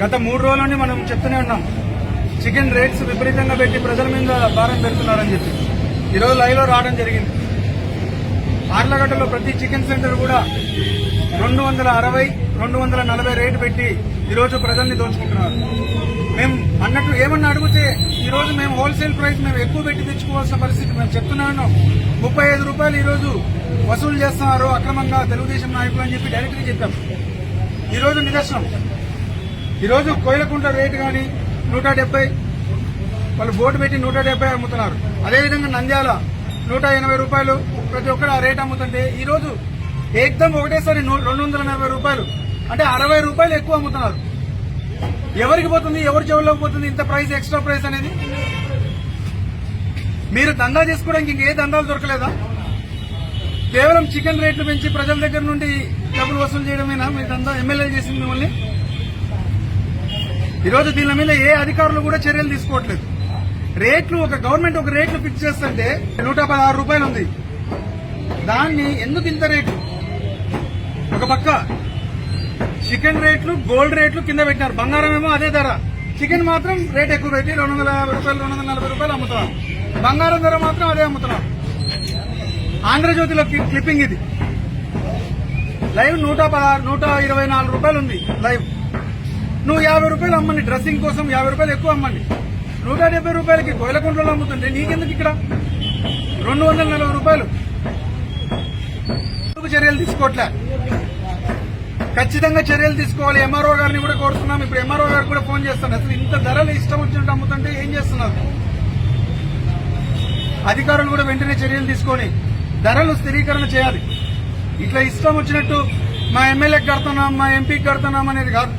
గత మూడు రోజుల నుండి మనం చెప్తూనే ఉన్నాం. చికెన్ రేట్స్ విపరీతంగా పెట్టి ప్రజల మీద భారం పెడుతున్నారని చెప్పి. ఈరోజు లైవ్లో రావడం జరిగింది. ఆర్లగడ్డలో ప్రతి చికెన్ సెంటర్ కూడా రెండు వందల అరవై రెండు వందల నలభై రేటు పెట్టి ఈరోజు ప్రజల్ని దోచుకుంటున్నారు. మేము అన్నట్టు ఏమన్నా అడిగితే ఈరోజు మేము హోల్సేల్ ప్రైస్ మేము ఎక్కువ పెట్టి తెచ్చుకోవాల్సిన పరిస్థితి మేము చెప్తున్నాను ముప్పై ఐదు రూపాయలు ఈరోజు వసూలు చేస్తున్నారు అక్రమంగా తెలుగుదేశం నాయకులు అని చెప్పి డైరెక్ట్గా చెప్పాం. ఈరోజు నిదర్శనం. ఈరోజు కోయిలకుంట రేటు కానీ నూట డెబ్బై వాళ్ళు బోటు పెట్టి నూట డెబ్బై అమ్ముతున్నారు. అదేవిధంగా నంద్యాల నూట ఎనభై రూపాయలు ప్రతి ఒక్కరు ఆ రేట్ అమ్ముతుంటే ఈరోజు రోజు ఏకదం ఒకటేసారి నూ- రెండు వందల నలభై రూపాయలు. అంటే అరవై రూపాయలు ఎక్కువ అమ్ముతున్నారు. ఎవరికి పోతుంది? ఎవరి చెవుల్లోకి పోతుంది? ఇంత ప్రైస్ ఎక్స్ట్రా ప్రైస్ అనేది? మీరు దందా చేసుకోవడానికి ఇంకే దందాలు దొరకలేదా? కేవలం చికెన్ రేట్లు పెంచి ప్రజల దగ్గర నుండి డబ్బులు వసూలు చేయడమేనా? మీ దందా ఎమ్మెల్యే చేసింది మిమ్మల్ని? ఈరోజు దీని మీద ఏ అధికారులు కూడా చర్యలు తీసుకోవట్లేదు. రేట్లు ఒక గవర్నమెంట్ ఒక రేట్లు ఫిక్స్ చేస్తుంటే నూట పదహారు రూపాయలు ఉంది. దాన్ని ఎందుకు ఇంత రేట్లు ఒక పక్క చికెన్ రేట్లు గోల్డ్ రేట్లు కింద పెట్టినారు. బంగారం ఏమో అదే ధర. చికెన్ మాత్రం రేట్ ఎక్కువ పెట్టి రెండు వందల యాభై రూపాయలు రెండు వందల నలభై రూపాయలు అమ్ముతున్నాం. బంగారం ధర మాత్రం అదే అమ్ముతున్నారు ఆంధ్రజ్యోతిలో క్లిప్పింగ్ ఇది. లైవ్ నూట పదహారు నూట ఇరవై నాలుగు రూపాయలు ఉంది లైవ్. నువ్వు యాభై రూపాయలు అమ్మండి డ్రెస్సింగ్ కోసం యాభై రూపాయలు ఎక్కువ అమ్మండి. నూట డెబ్బై రూపాయలకి కోయలకుంటలో అమ్ముతుంటే నీకెందుకు ఇక్కడ? రెండు వందల నలభై రూపాయలు. చర్యలు తీసుకోవట్లే ఖచ్చితంగా చర్యలు తీసుకోవాలి. ఎంఆర్ఓ గారిని కూడా కోరుతున్నాం. ఇప్పుడు ఎంఆర్ఓ గారికి కూడా ఫోన్ చేస్తాను అసలు ఇంత ధరలు ఇష్టం వచ్చినట్టు అమ్ముతుంటే ఏం చేస్తున్నారు? అధికారులు కూడా వెంటనే చర్యలు తీసుకొని ధరలు స్థిరీకరణ చేయాలి. ఇట్లా ఇష్టం వచ్చినట్టు మా ఎమ్మెల్యేకి కడుతున్నాం మా ఎంపీకి కడుతున్నాం అనేది కాదు.